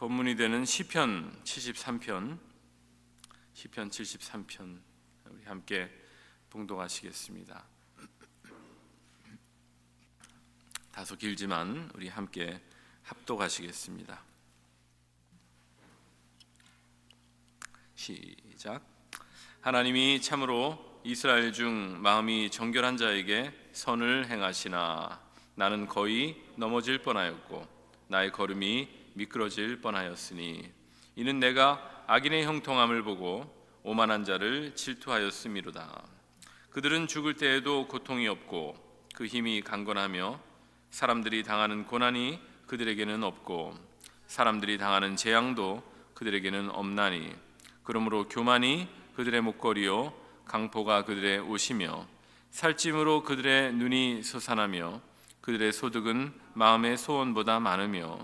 본문이 되는 시편 73편 시편 73편 우리 함께 봉독하시겠습니다. 다소 길지만 우리 함께 합독하시겠습니다. 시작. 하나님이 참으로 이스라엘 중 마음이 정결한 자에게 선을 행하시나 나는 거의 넘어질 뻔하였고 나의 걸음이 미끄러질 뻔하였으니 이는 내가 악인의 형통함을 보고 오만한 자를 질투하였음이로다. 그들은 죽을 때에도 고통이 없고 그 힘이 강건하며 사람들이 당하는 고난이 그들에게는 없고 사람들이 당하는 재앙도 그들에게는 없나니 그러므로 교만이 그들의 목걸이요 강포가 그들의 옷이며 살찜으로 그들의 눈이 솟아나며 그들의 소득은 마음의 소원보다 많으며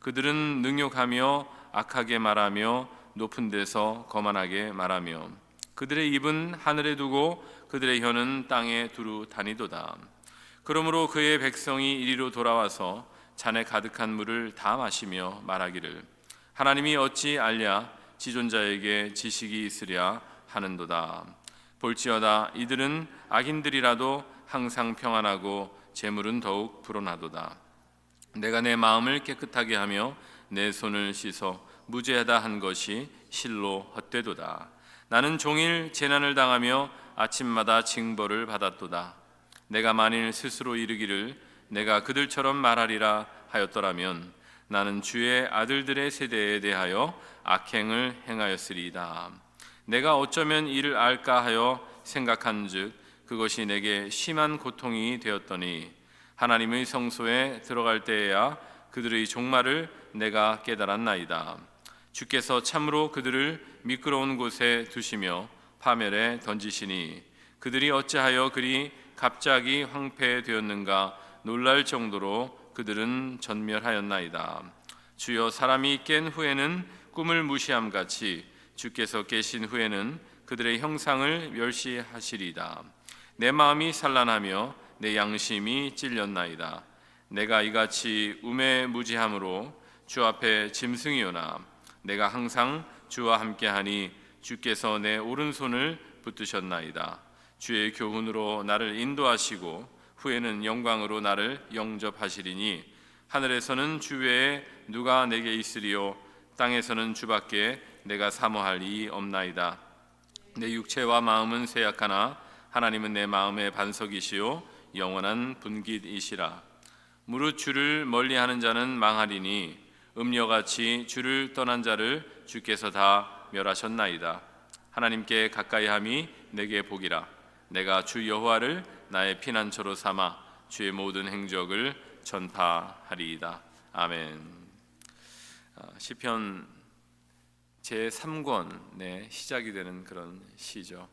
그들은 능욕하며 악하게 말하며 높은 데서 거만하게 말하며 그들의 입은 하늘에 두고 그들의 혀는 땅에 두루 다니도다. 그러므로 그의 백성이 이리로 돌아와서 잔에 가득한 물을 다 마시며 말하기를 하나님이 어찌 알랴 지존자에게 지식이 있으랴 하는도다. 볼지어다 이들은 악인들이라도 항상 평안하고 재물은 더욱 불어나도다 내가 내 마음을 깨끗하게 하며 내 손을 씻어 무죄하다 한 것이 실로 헛되도다 나는 종일 재난을 당하며 아침마다 징벌을 받았도다 내가 만일 스스로 이르기를 내가 그들처럼 말하리라 하였더라면 나는 주의 아들들의 세대에 대하여 악행을 행하였으리이다. 내가 어쩌면 이를 알까 하여 생각한즉 그것이 내게 심한 고통이 되었더니 하나님의 성소에 들어갈 때에야 그들의 종말을 내가 깨달았나이다. 주께서 참으로 그들을 미끄러운 곳에 두시며 파멸에 던지시니 그들이 어찌하여 그리 갑자기 황폐되었는가 놀랄 정도로 그들은 전멸하였나이다. 주여 사람이 깬 후에는 꿈을 무시함 같이 주께서 깨신 후에는 그들의 형상을 멸시하시리다. 내 마음이 산란하며 내 양심이 찔렸나이다. 내가 이같이 우매무지함으로 주 앞에 짐승이오나 내가 항상 주와 함께하니 주께서 내 오른손을 붙드셨나이다. 주의 교훈으로 나를 인도하시고 후에는 영광으로 나를 영접하시리니 하늘에서는 주 외에 누가 내게 있으리요 땅에서는 주밖에 내가 사모할 이 없나이다 내 육체와 마음은 쇠약하나 하나님은 내 마음의 반석이시요 영원한 분깃이시라 무릇 주를 멀리하는 자는 망하리니 음녀같이 주를 떠난 자를 주께서 다 멸하셨나이다 하나님께 가까이함이 내게 복이라 내가 주 여호와를 나의 피난처로 삼아 주의 모든 행적을 전파하리이다. 아멘. 아, 시편 제 3권의 시작이 되는 그런 시죠.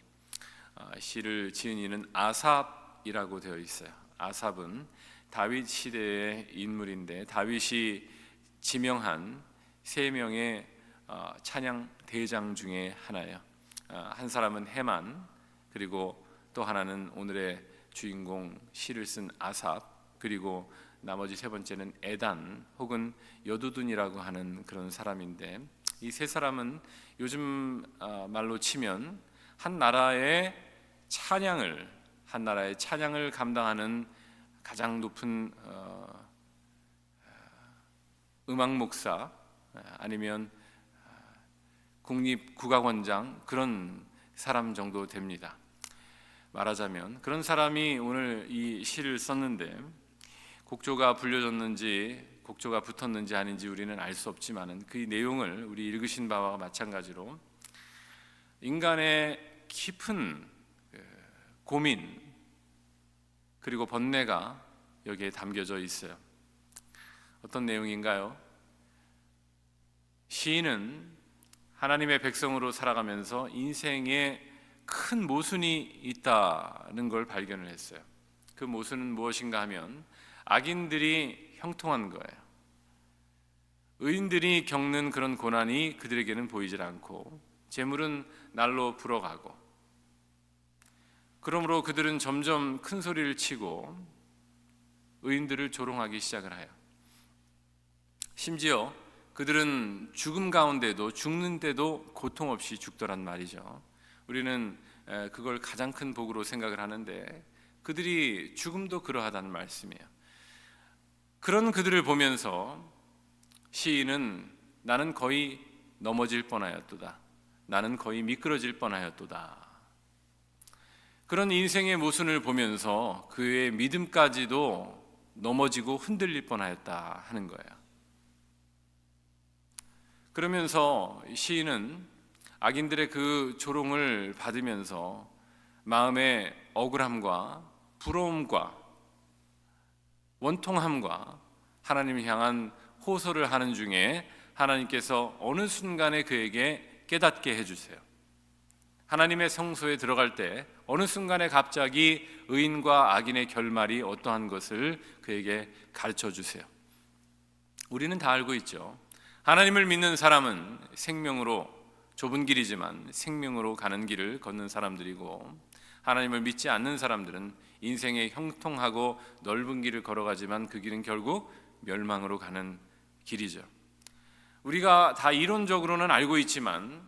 아, 시를 지은 이는 아삽 이라고 되어 있어요. 아삽은 다윗 시대의 인물인데 다윗이 지명한 세 명의 어, 찬양 대장 중에 하나예요. 아, 한 사람은 해만 그리고 또 하나는 오늘의 주인공 시를 쓴 아삽 그리고 나머지 세 번째는 에단 혹은 여두둔이라고 하는 그런 사람인데 이 세 사람은 요즘 아, 말로 치면 한 나라의 찬양을 한 나라의 찬양을 감당하는 가장 높은 어, 음악 목사 아니면 국립 국악원장 그런 사람 정도 됩니다. 말하자면 그런 사람이 오늘 이 시를 썼는데 곡조가 불려졌는지 곡조가 붙었는지 아닌지 우리는 알 수 없지만은 그 내용을 우리 읽으신 바와 마찬가지로 인간의 깊은 그 고민 그리고 번뇌가 여기에 담겨져 있어요. 어떤 내용인가요? 시인은 하나님의 백성으로 살아가면서 인생의 큰 모순이 있다는 걸 발견을 했어요. 그 모순은 무엇인가 하면 악인들이 형통한 거예요. 의인들이 겪는 그런 고난이 그들에게는 보이질 않고 재물은 날로 불어가고 그러므로 그들은 점점 큰 소리를 치고 의인들을 조롱하기 시작을 해요. 심지어 그들은 죽음 가운데도 죽는데도 고통 없이 죽더란 말이죠. 우리는 에, 그걸 가장 큰 복으로 생각을 하는데 그들이 죽음도 그러하다는 말씀이에요. 그런 그들을 보면서 시인은 나는 거의 넘어질 뻔하였도다. 나는 거의 미끄러질 뻔하였도다. 그런 인생의 모순을 보면서 그의 믿음까지도 넘어지고 흔들릴 뻔하였다 하는 거예요. 그러면서 시인은 악인들의 그 조롱을 받으면서 마음의 억울함과 부러움과 원통함과 하나님을 향한 호소를 하는 중에 하나님께서 어느 순간에 그에게 깨닫게 해주세요. 하나님의 성소에 들어갈 때 어느 순간에 갑자기 의인과 악인의 결말이 어떠한 것을 그에게 가르쳐 주세요. 우리는 다 알고 있죠. 하나님을 믿는 사람은 생명으로 좁은 길이지만 생명으로 가는 길을 걷는 사람들이고 하나님을 믿지 않는 사람들은 인생의 형통하고 넓은 길을 걸어가지만 그 길은 결국 멸망으로 가는 길이죠. 우리가 다 이론적으로는 알고 있지만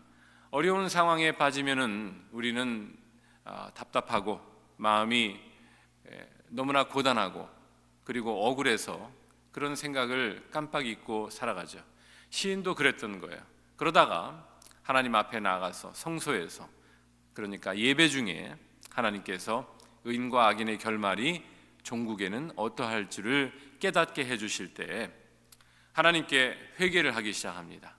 어려운 상황에 빠지면은 우리는 아, 답답하고 마음이 에, 너무나 고단하고 그리고 억울해서 그런 생각을 깜빡 잊고 살아가죠. 시인도 그랬던 거예요. 그러다가 하나님 앞에 나가서 성소에서 그러니까 예배 중에 하나님께서 의인과 악인의 결말이 종국에는 어떠할 줄을 깨닫게 해주실 때 하나님께 회개를 하기 시작합니다.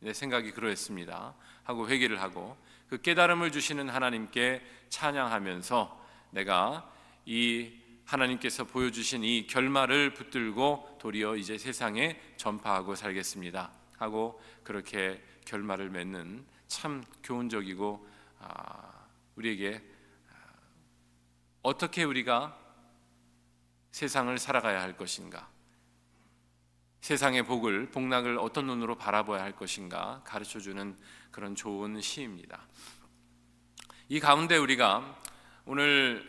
내 생각이 그러했습니다. 하고 회개를 하고 그 깨달음을 주시는 하나님께 찬양하면서 내가 이 하나님께서 보여주신 이 결말을 붙들고 도리어 이제 세상에 전파하고 살겠습니다. 하고 그렇게 결말을 맺는 참 교훈적이고 아, 우리에게 아, 어떻게 우리가 세상을 살아가야 할 것인가, 세상의 복을 복락을 어떤 눈으로 바라봐야 할 것인가 가르쳐 주는 그런 좋은 시입니다. 이 가운데 우리가 오늘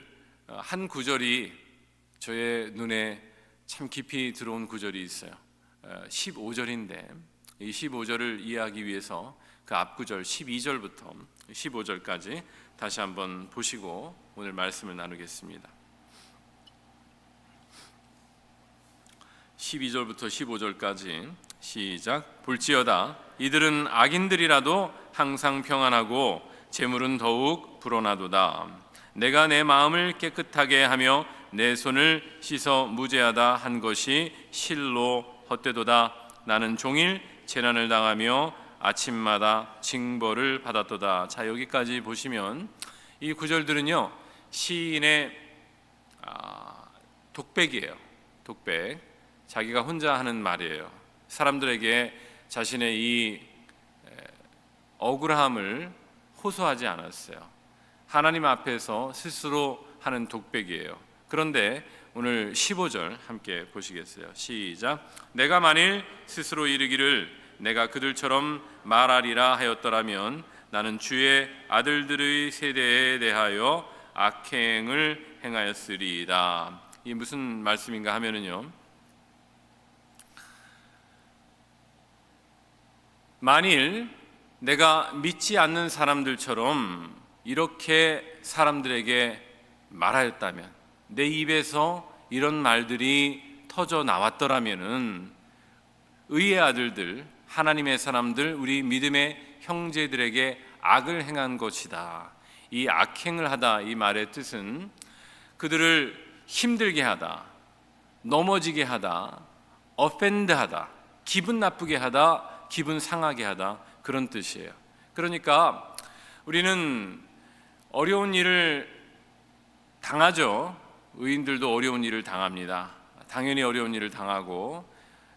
한 구절이 저의 눈에 참 깊이 들어온 구절이 있어요. 15절인데 이 15절을 이해하기 위해서 그 앞구절 12절부터 15절까지 다시 한번 보시고 오늘 말씀을 나누겠습니다. 12절부터 15절까지 시작. 볼지어다 이들은 악인들이라도 항상 평안하고 재물은 더욱 불어나도다. 내가 내 마음을 깨끗하게 하며 내 손을 씻어 무죄하다 한 것이 실로 헛되도다. 나는 종일 재난을 당하며 아침마다 징벌을 받았도다. 자 여기까지 보시면 이 구절들은요 시인의 아, 독백이에요. 독백 자기가 혼자 하는 말이에요. 사람들에게 자신의 이 억울함을 호소하지 않았어요. 하나님 앞에서 스스로 하는 독백이에요. 그런데 오늘 15절 함께 보시겠어요. 시작. 내가 만일 스스로 이르기를 내가 그들처럼 말하리라 하였더라면 나는 주의 아들들의 세대에 대하여 악행을 행하였으리이다. 이 무슨 말씀인가 하면은요. 만일 내가 믿지 않는 사람들처럼 이렇게 사람들에게 말하였다면 내 입에서 이런 말들이 터져 나왔더라면은 의의 아들들 하나님의 사람들 우리 믿음의 형제들에게 악을 행한 것이다. 이 악행을 하다 이 말의 뜻은 그들을 힘들게 하다, 넘어지게 하다, 어펜드하다, 기분 나쁘게 하다, 기분 상하게 하다 그런 뜻이에요. 그러니까 우리는 어려운 일을 당하죠. 의인들도 어려운 일을 당합니다. 당연히 어려운 일을 당하고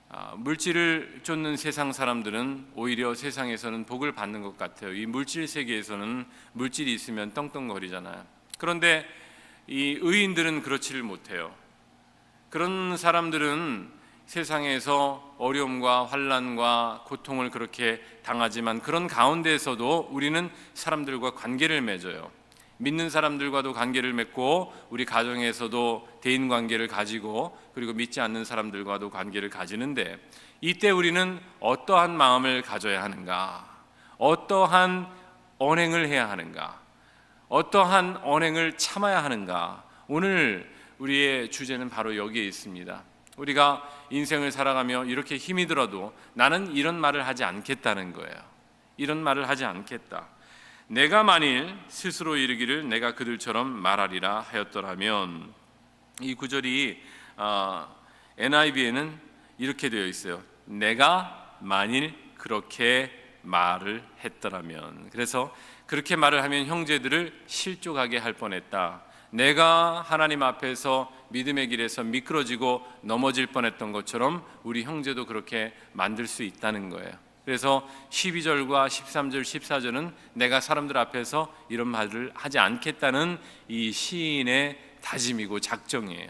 아, 물질을 쫓는 세상 사람들은 오히려 세상에서는 복을 받는 것 같아요. 이 물질 세계에서는 물질이 있으면 떵떵거리잖아요. 그런데 이 의인들은 그렇지를 못해요. 그런 사람들은 세상에서 어려움과 환란과 고통을 그렇게 당하지만 그런 가운데에서도 우리는 사람들과 관계를 맺어요. 믿는 사람들과도 관계를 맺고 우리 가정에서도 대인 관계를 가지고 그리고 믿지 않는 사람들과도 관계를 가지는데 이때 우리는 어떠한 마음을 가져야 하는가? 어떠한 언행을 해야 하는가? 어떠한 언행을 참아야 하는가? 오늘 우리의 주제는 바로 여기에 있습니다. 우리가 인생을 살아가며 이렇게 힘이 들어도 나는 이런 말을 하지 않겠다는 거예요. 이런 말을 하지 않겠다. 내가 만일 스스로 이르기를 내가 그들처럼 말하리라 하였더라면 이 구절이 어, NIV에는 이렇게 되어 있어요. 내가 만일 그렇게 말을 했더라면 그래서 그렇게 말을 하면 형제들을 실족하게 할 뻔했다. 내가 하나님 앞에서 믿음의 길에서 미끄러지고 넘어질 뻔했던 것처럼 우리 형제도 그렇게 만들 수 있다는 거예요. 그래서 12절과 13절, 14절은 내가 사람들 앞에서 이런 말을 하지 않겠다는 이 시인의 다짐이고 작정이에요.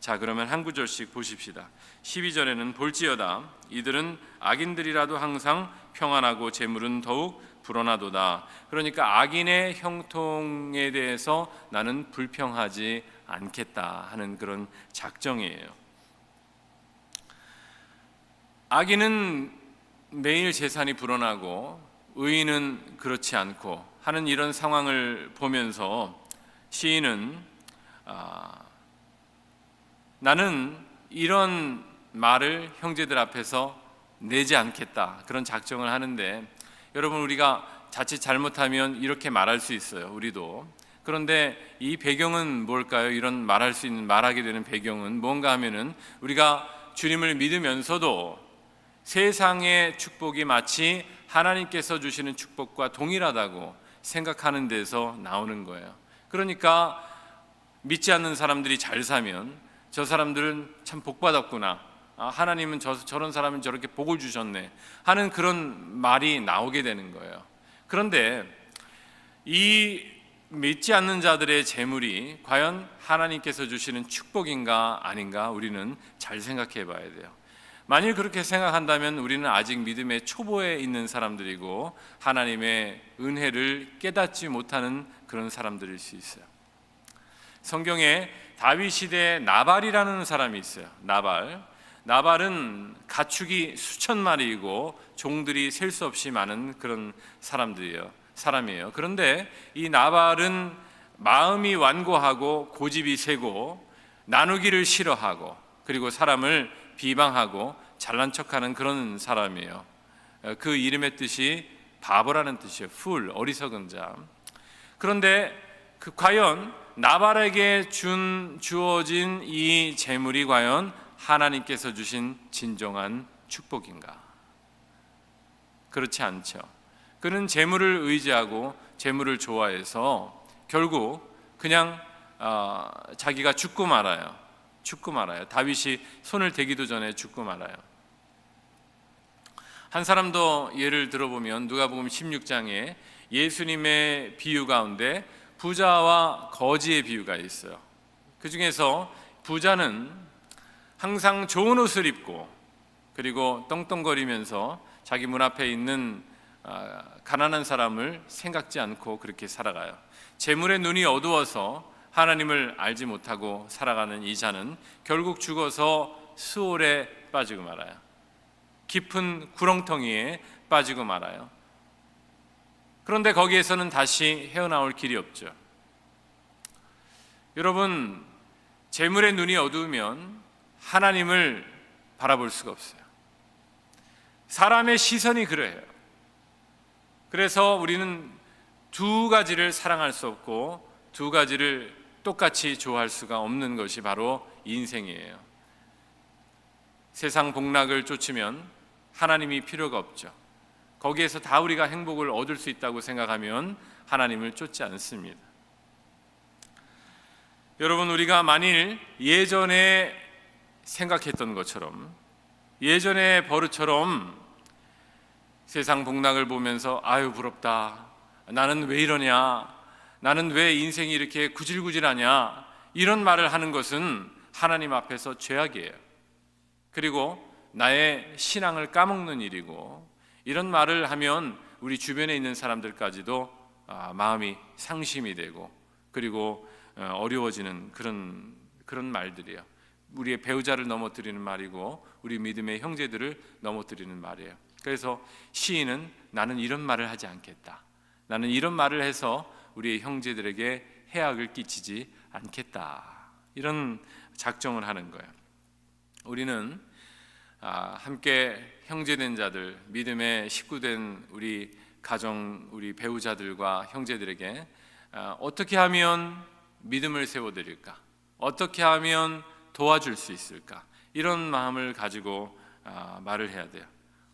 자, 그러면 한 구절씩 보십시다. 12절에는 볼지어다 이들은 악인들이라도 항상 평안하고 재물은 더욱 불어나도다. 그러니까 악인의 형통에 대해서 나는 불평하지 않겠다 하는 그런 작정이에요. 악인은 매일 재산이 불어나고 의인은 그렇지 않고 하는 이런 상황을 보면서 시인은 아, 나는 이런 말을 형제들 앞에서 내지 않겠다 그런 작정을 하는데 여러분 우리가 자칫 잘못하면 이렇게 말할 수 있어요 우리도 그런데 이 배경은 뭘까요? 이런 말할 수 있는 말하게 되는 배경은 뭔가 하면은 우리가 주님을 믿으면서도 세상의 축복이 마치 하나님께서 주시는 축복과 동일하다고 생각하는 데서 나오는 거예요. 그러니까 믿지 않는 사람들이 잘 사면 저 사람들은 참 복받았구나. 아, 하나님은 저, 저런 사람은 저렇게 복을 주셨네. 하는 그런 말이 나오게 되는 거예요. 그런데 이 믿지 않는 자들의 재물이 과연 하나님께서 주시는 축복인가 아닌가 우리는 잘 생각해 봐야 돼요. 만일 그렇게 생각한다면 우리는 아직 믿음의 초보에 있는 사람들이고 하나님의 은혜를 깨닫지 못하는 그런 사람들일 수 있어요. 성경에 다윗 시대에 나발이라는 사람이 있어요. 나발. 나발은 가축이 수천 마리이고 종들이 셀 수 없이 많은 그런 사람들이에요. 사람이에요. 그런데 이 나발은 마음이 완고하고 고집이 세고 나누기를 싫어하고 그리고 사람을 비방하고 잘난 척하는 그런 사람이에요. 그 이름의 뜻이 바보라는 뜻이에요. 풀 어리석은 자. 그런데 그 과연 나발에게 준 주어진 이 재물이 과연 하나님께서 주신 진정한 축복인가? 그렇지 않죠. 그는 재물을 의지하고 재물을 좋아해서 결국 그냥 어, 자기가 죽고 말아요. 죽고 말아요. 다윗이 손을 대기도 전에 죽고 말아요. 한 사람 더 예를 들어보면 누가복음 16장에 예수님의 비유 가운데 부자와 거지의 비유가 있어요. 그 중에서 부자는 항상 좋은 옷을 입고 그리고 떵떵거리면서 자기 문 앞에 있는 아, 가난한 사람을 생각지 않고 그렇게 살아가요. 재물의 눈이 어두워서 하나님을 알지 못하고 살아가는 이 자는 결국 죽어서 수월에 빠지고 말아요. 깊은 구렁텅이에 빠지고 말아요. 그런데 거기에서는 다시 헤어나올 길이 없죠. 여러분, 재물의 눈이 어두우면 하나님을 바라볼 수가 없어요. 사람의 시선이 그래요. 그래서 우리는 두 가지를 사랑할 수 없고 두 가지를 똑같이 좋아할 수가 없는 것이 바로 인생이에요. 세상 복락을 쫓으면 하나님이 필요가 없죠. 거기에서 다 우리가 행복을 얻을 수 있다고 생각하면 하나님을 쫓지 않습니다. 여러분 우리가 만일 예전에 생각했던 것처럼 예전의 버릇처럼 세상 복락을 보면서 아유 부럽다. 나는 왜 이러냐? 나는 왜 인생이 이렇게 구질구질하냐? 이런 말을 하는 것은 하나님 앞에서 죄악이에요. 그리고 나의 신앙을 까먹는 일이고 이런 말을 하면 우리 주변에 있는 사람들까지도 아, 마음이 상심이 되고 그리고 어, 어려워지는 그런 그런 말들이에요. 우리의 배우자를 넘어뜨리는 말이고 우리 믿음의 형제들을 넘어뜨리는 말이에요. 그래서 시인은 나는 이런 말을 하지 않겠다. 나는 이런 말을 해서 우리의 형제들에게 해악을 끼치지 않겠다. 이런 작정을 하는 거예요. 우리는 아, 함께 형제된 자들, 믿음의 식구된 우리 가정, 우리 배우자들과 형제들에게 아, 어떻게 하면 믿음을 세워드릴까? 어떻게 하면 도와줄 수 있을까? 이런 마음을 가지고 아, 말을 해야 돼요.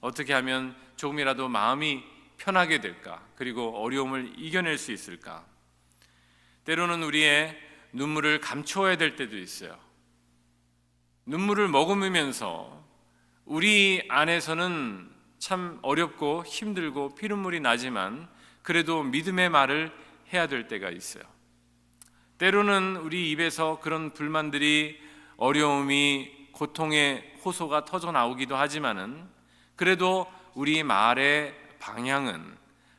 어떻게 하면 조금이라도 마음이 편하게 될까? 그리고 어려움을 이겨낼 수 있을까? 때로는 우리의 눈물을 감추어야 될 때도 있어요. 눈물을 머금으면서 우리 안에서는 참 어렵고 힘들고 피눈물이 나지만 그래도 믿음의 말을 해야 될 때가 있어요. 때로는 우리 입에서 그런 불만들이 어려움이 고통의 호소가 터져 나오기도 하지만은 그래도 우리 말의 방향은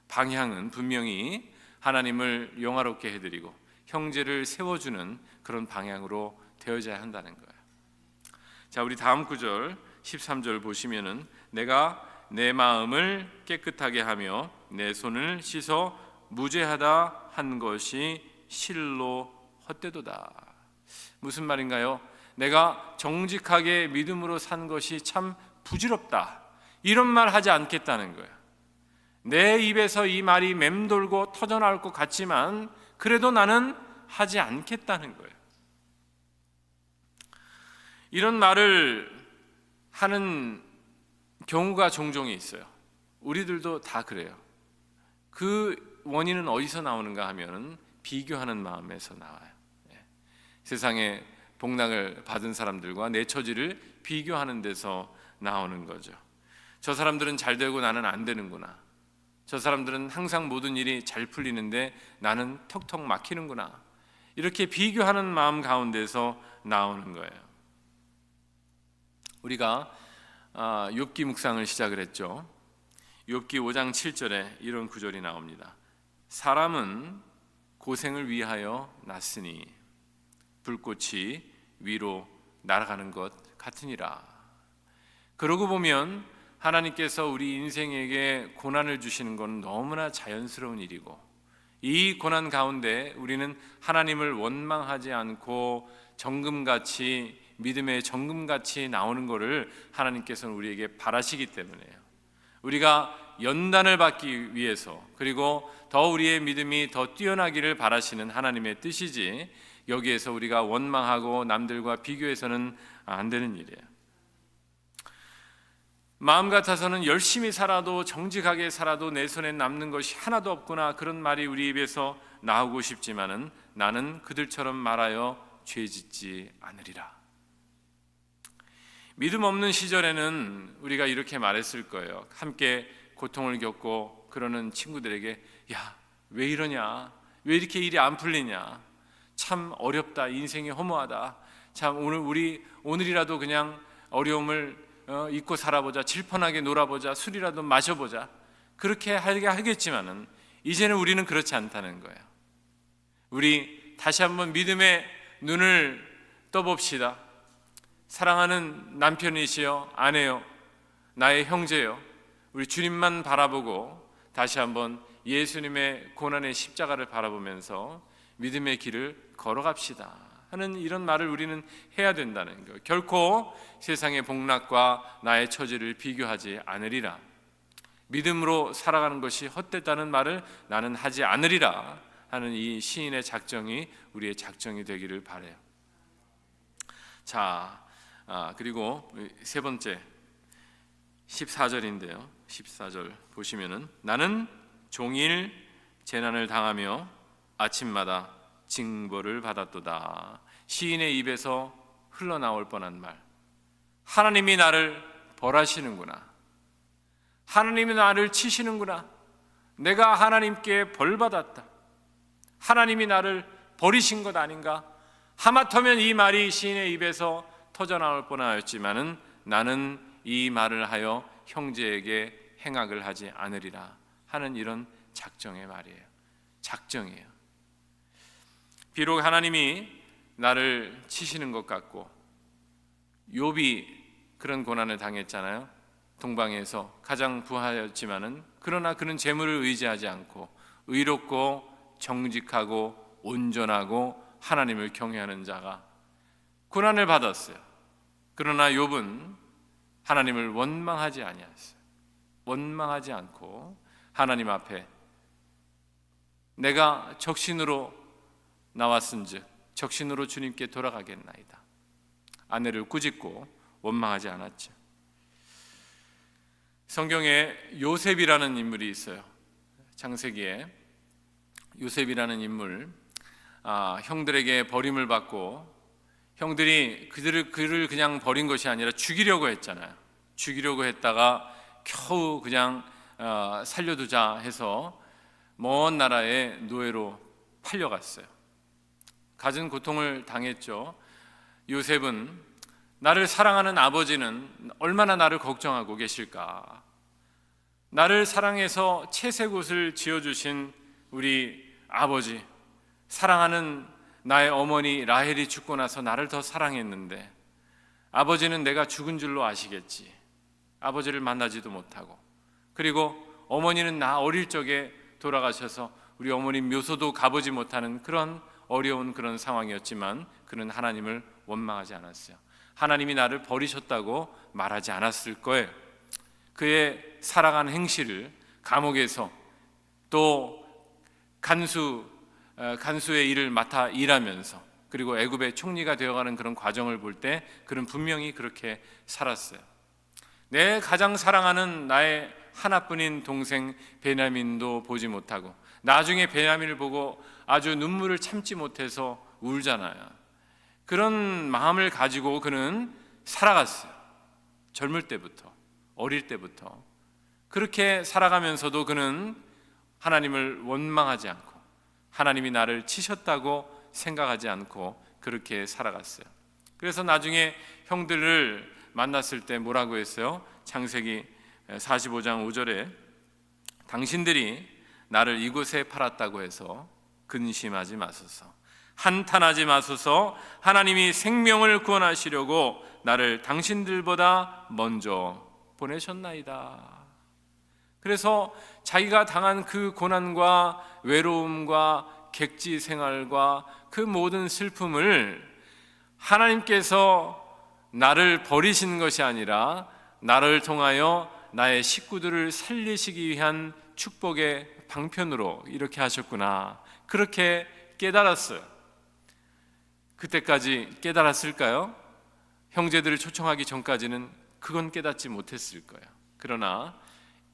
방향은 분명히 하나님을 영화롭게 해드리고 형제를 세워주는 그런 방향으로 되어져야 한다는 거예요. 자, 우리 다음 구절 13절 보시면은 내가 내 마음을 깨끗하게 하며 내 손을 씻어 무죄하다 한 것이 실로 헛되도다. 무슨 말인가요? 내가 정직하게 믿음으로 산 것이 참 부질없다. 이런 말 하지 않겠다는 거예요. 내 입에서 이 말이 맴돌고 터져나올 것 같지만 그래도 나는 하지 않겠다는 거예요. 이런 말을 하는 경우가 종종 있어요. 우리들도 다 그래요. 그 원인은 어디서 나오는가 하면은 비교하는 마음에서 나와요. 예. 세상에 복락을 받은 사람들과 내 처지를 비교하는 데서 나오는 거죠. 저 사람들은 잘 되고 나는 안 되는구나. 저 사람들은 항상 모든 일이 잘 풀리는데 나는 턱턱 막히는구나. 이렇게 비교하는 마음 가운데서 나오는 거예요. 우리가 아, 욥기 묵상을 시작을 했죠. 욥기 5장 7절에 이런 구절이 나옵니다. 사람은 고생을 위하여 났으니 불꽃이 위로 날아가는 것 같으니라. 그러고 보면 하나님께서 우리 인생에게 고난을 주시는 건 너무나 자연스러운 일이고 이 고난 가운데 우리는 하나님을 원망하지 않고 정금같이 믿음의 정금같이 나오는 것을 하나님께서는 우리에게 바라시기 때문에요. 우리가 연단을 받기 위해서 그리고 더 우리의 믿음이 더 뛰어나기를 바라시는 하나님의 뜻이지 여기에서 우리가 원망하고 남들과 비교해서는 안 되는 일이에요. 마음 같아서는 열심히 살아도 정직하게 살아도 내 손에 남는 것이 하나도 없구나 그런 말이 우리 입에서 나오고 싶지만은 나는 그들처럼 말하여 죄짓지 않으리라. 믿음 없는 시절에는 우리가 이렇게 말했을 거예요. 함께 고통을 겪고 그러는 친구들에게 야, 왜 이러냐? 왜 이렇게 일이 안 풀리냐? 참 어렵다. 인생이 허무하다. 참 오늘 우리 오늘이라도 그냥 어려움을 어, 잊고 살아보자, 질펀하게 놀아보자, 술이라도 마셔보자. 그렇게 하게 하겠지만은 이제는 우리는 그렇지 않다는 거예요. 우리 다시 한번 믿음의 눈을 떠봅시다. 사랑하는 남편이시여, 아내요, 나의 형제요. 우리 주님만 바라보고 다시 한번 예수님의 고난의 십자가를 바라보면서 믿음의 길을 걸어갑시다. 하는 이런 말을 우리는 해야 된다는 거예요. 결코 세상의 복락과 나의 처지를 비교하지 않으리라. 믿음으로 살아가는 것이 헛됐다는 말을 나는 하지 않으리라 하는 이 시인의 작정이 우리의 작정이 되기를 바래요. 자, 아, 그리고 세 번째 14절인데요. 14절 보시면은 나는 종일 재난을 당하며 아침마다 징벌을 받았도다. 시인의 입에서 흘러나올 뻔한 말. 하나님이 나를 벌하시는구나. 하나님이 나를 치시는구나. 내가 하나님께 벌 받았다. 하나님이 나를 버리신 것 아닌가? 하마터면 이 말이 시인의 입에서 터져 나올 뻔하였지만은 나는 이 말을 하여 형제에게 행악을 하지 않으리라 하는 이런 작정의 말이에요. 작정이에요. 비록 하나님이 나를 치시는 것 같고 욥이 그런 고난을 당했잖아요. 동방에서 가장 부하였지만은 그러나 그는 재물을 의지하지 않고 의롭고 정직하고 온전하고 하나님을 경외하는 자가 고난을 받았어요. 그러나 욥은 하나님을 원망하지 아니하였어요. 원망하지 않고 하나님 앞에 내가 적신으로 나왔은즉 적신으로 주님께 돌아가겠나이다. 아내를 꾸짖고 원망하지 않았죠. 성경에 요셉이라는 인물이 있어요. 창세기에 요셉이라는 인물, 아, 형들에게 버림을 받고 형들이 그들을 그를 그냥 버린 것이 아니라 죽이려고 했잖아요. 죽이려고 했다가 겨우 그냥 어, 살려두자 해서 먼 나라의 노예로 팔려갔어요. 갖은 고통을 당했죠. 요셉은 나를 사랑하는 아버지는 얼마나 나를 걱정하고 계실까? 나를 사랑해서 채색 옷을 지어주신 우리 아버지, 사랑하는 나의 어머니 라헬이 죽고 나서 나를 더 사랑했는데 아버지는 내가 죽은 줄로 아시겠지. 아버지를 만나지도 못하고 그리고 어머니는 나 어릴 적에 돌아가셔서 우리 어머니 묘소도 가보지 못하는 그런 어려운 그런 상황이었지만 그는 하나님을 원망하지 않았어요. 하나님이 나를 버리셨다고 말하지 않았을 거예요. 그의 살아간 행실을 감옥에서 또 간수 어, 간수의 일을 맡아 일하면서 그리고 애굽의 총리가 되어가는 그런 과정을 볼 때 그는 분명히 그렇게 살았어요. 내 가장 사랑하는 나의 하나뿐인 동생 베냐민도 보지 못하고 나중에 베냐민을 보고 아주 눈물을 참지 못해서 울잖아요. 그런 마음을 가지고 그는 살아갔어요. 젊을 때부터, 어릴 때부터. 그렇게 살아가면서도 그는 하나님을 원망하지 않고 하나님이 나를 치셨다고 생각하지 않고 그렇게 살아갔어요. 그래서 나중에 형들을 만났을 때 뭐라고 했어요? 창세기 45장 5절에 당신들이 나를 이곳에 팔았다고 해서 근심하지 마소서. 한탄하지 마소서. 하나님이 생명을 구원하시려고 나를 당신들보다 먼저 보내셨나이다. 그래서 자기가 당한 그 고난과 외로움과 객지 생활과 그 모든 슬픔을 하나님께서 나를 버리신 것이 아니라 나를 통하여 나의 식구들을 살리시기 위한 축복의 방편으로 이렇게 하셨구나. 그렇게 깨달았어요. 그때까지 깨달았을까요? 형제들을 초청하기 전까지는 그건 깨닫지 못했을 거예요. 그러나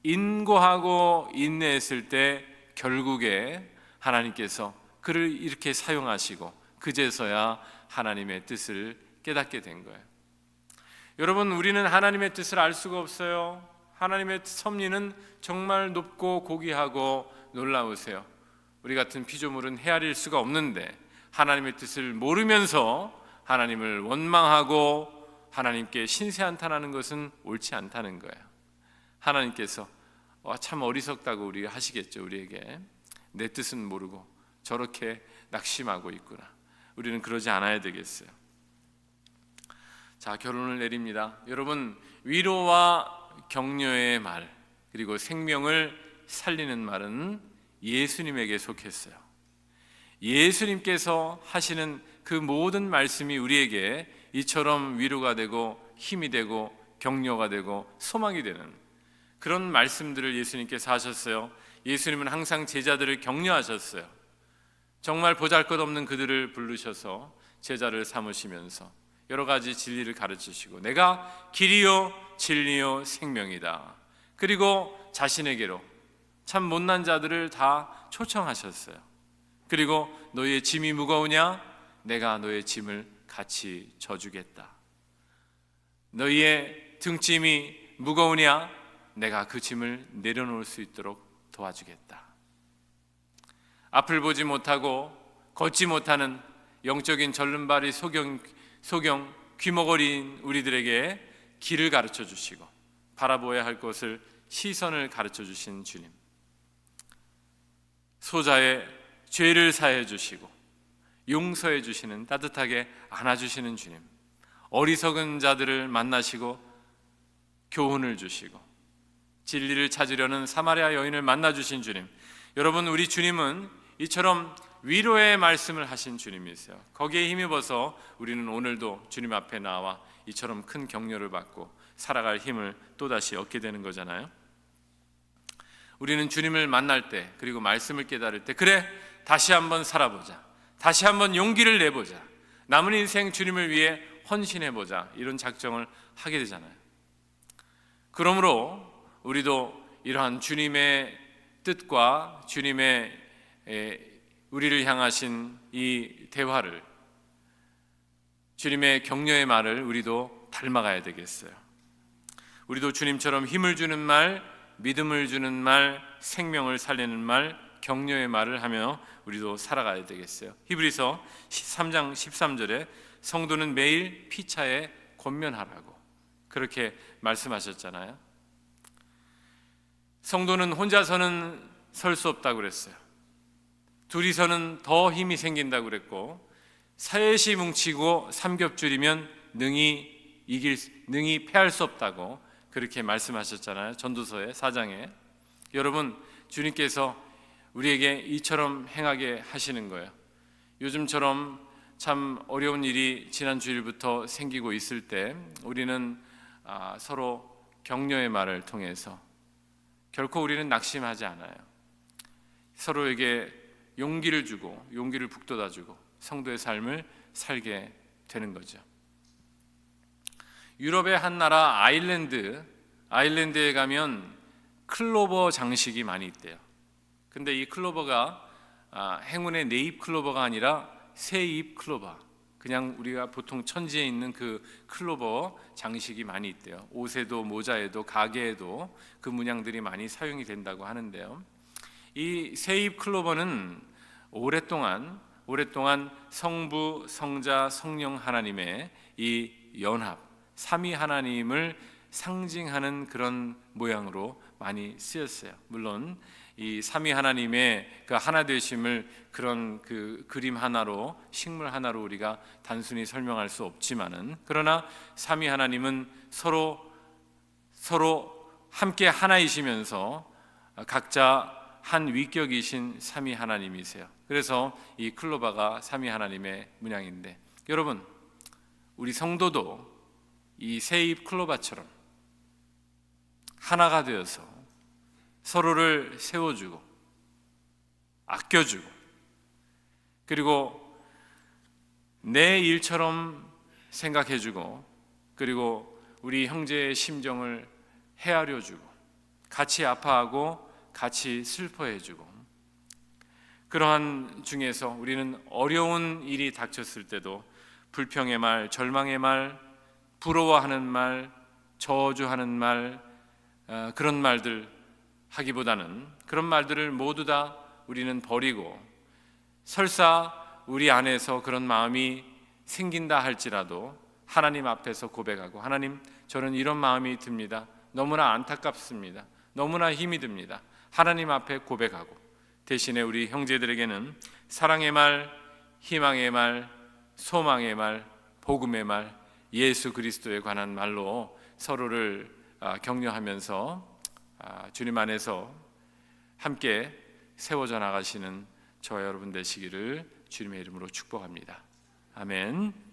인고하고 인내했을 때 결국에 하나님께서 그를 이렇게 사용하시고 그제서야 하나님의 뜻을 깨닫게 된 거예요. 여러분 우리는 하나님의 뜻을 알 수가 없어요. 하나님의 섭리는 정말 높고 고귀하고 놀라우세요. 우리 같은 피조물은 헤아릴 수가 없는데 하나님의 뜻을 모르면서 하나님을 원망하고 하나님께 신세한탄하는 것은 옳지 않다는 거예요. 하나님께서 와, 참 어리석다고 우리 하시겠죠 우리에게 내 뜻은 모르고 저렇게 낙심하고 있구나. 우리는 그러지 않아야 되겠어요. 자 결론을 내립니다. 여러분 위로와 격려의 말 그리고 생명을 살리는 말은 예수님에게 속했어요. 예수님께서 하시는 그 모든 말씀이 우리에게 이처럼 위로가 되고 힘이 되고 격려가 되고 소망이 되는 그런 말씀들을 예수님께서 하셨어요. 예수님은 항상 제자들을 격려하셨어요. 정말 보잘것없는 그들을 부르셔서 제자를 삼으시면서 여러 가지 진리를 가르치시고 내가 길이요 진리요 생명이다. 그리고 자신에게로 참 못난 자들을 다 초청하셨어요. 그리고 너의 짐이 무거우냐? 내가 너의 짐을 같이 져주겠다. 너희의 등짐이 무거우냐? 내가 그 짐을 내려놓을 수 있도록 도와주겠다. 앞을 보지 못하고 걷지 못하는 영적인 절름발이 소경 소경 귀머거리인 우리들에게 길을 가르쳐 주시고 바라보아야 할 것을 시선을 가르쳐 주신 주님. 소자의 죄를 사해 주시고 용서해 주시는 따뜻하게 안아 주시는 주님. 어리석은 자들을 만나시고 교훈을 주시고 진리를 찾으려는 사마리아 여인을 만나 주신 주님. 여러분 우리 주님은 이처럼 위로의 말씀을 하신 주님이세요. 거기에 힘입어서 우리는 오늘도 주님 앞에 나와 이처럼 큰 격려를 받고 살아갈 힘을 또다시 얻게 되는 거잖아요. 우리는 주님을 만날 때 그리고 말씀을 깨달을 때 그래 다시 한번 살아보자. 다시 한번 용기를 내보자. 남은 인생 주님을 위해 헌신해 보자. 이런 작정을 하게 되잖아요. 그러므로 우리도 이러한 주님의 뜻과 주님의 에, 우리를 향하신 이 대화를 주님의 격려의 말을 우리도 닮아가야 되겠어요. 우리도 주님처럼 힘을 주는 말, 믿음을 주는 말, 생명을 살리는 말, 격려의 말을 하며 우리도 살아가야 되겠어요. 히브리서 13장 13절에 성도는 매일 피차에 권면하라고 그렇게 말씀하셨잖아요. 성도는 혼자서는 설 수 없다고 그랬어요. 둘이서는 더 힘이 생긴다고 그랬고 셋이 뭉치고 삼겹줄이면 능히 이길 능히 패할 수 없다고 그렇게 말씀하셨잖아요. 전도서의 사장에 여러분 주님께서 우리에게 이처럼 행하게 하시는 거예요. 요즘처럼 참 어려운 일이 지난 주일부터 생기고 있을 때 우리는 아, 서로 격려의 말을 통해서 결코 우리는 낙심하지 않아요. 서로에게 용기를 주고 용기를 북돋아 주고 성도의 삶을 살게 되는 거죠. 유럽의 한 나라 아일랜드 아일랜드에 가면 클로버 장식이 많이 있대요. 근데 이 클로버가 아, 행운의 네잎 클로버가 아니라 새잎 클로버. 그냥 우리가 보통 천지에 있는 그 클로버 장식이 많이 있대요. 옷에도 모자에도 가게에도 그 문양들이 많이 사용이 된다고 하는데요. 이 새잎 클로버는 오랫동안 오랫동안 성부, 성자, 성령 하나님의 이 연합, 삼위 하나님을 상징하는 그런 모양으로 많이 쓰였어요. 물론 이 삼위 하나님의 그 하나 되심을 그런 그 그림 하나로 식물 하나로 우리가 단순히 설명할 수 없지만은 그러나 삼위 하나님은 서로 서로 함께 하나이시면서 각자 한 위격이신 삼위 하나님이세요. 그래서 이 클로바가 삼위 하나님의 문양인데 여러분 우리 성도도 이 세입 클로바처럼 하나가 되어서 서로를 세워주고 아껴주고 그리고 내 일처럼 생각해주고 그리고 우리 형제의 심정을 헤아려주고 같이 아파하고 같이 슬퍼해주고 그러한 중에서 우리는 어려운 일이 닥쳤을 때도 불평의 말, 절망의 말, 부러워하는 말, 저주하는 말 어, 그런 말들 하기보다는 그런 말들을 모두 다 우리는 버리고 설사 우리 안에서 그런 마음이 생긴다 할지라도 하나님 앞에서 고백하고 하나님 저는 이런 마음이 듭니다. 너무나 안타깝습니다. 너무나 힘이 듭니다. 하나님 앞에 고백하고 대신에 우리 형제들에게는 사랑의 말, 희망의 말, 소망의 말, 복음의 말, 예수 그리스도에 관한 말로 서로를 아, 격려하면서 아, 주님 안에서 함께 세워져 나가시는 저와 여러분 되시기를 주님의 이름으로 축복합니다. 아멘.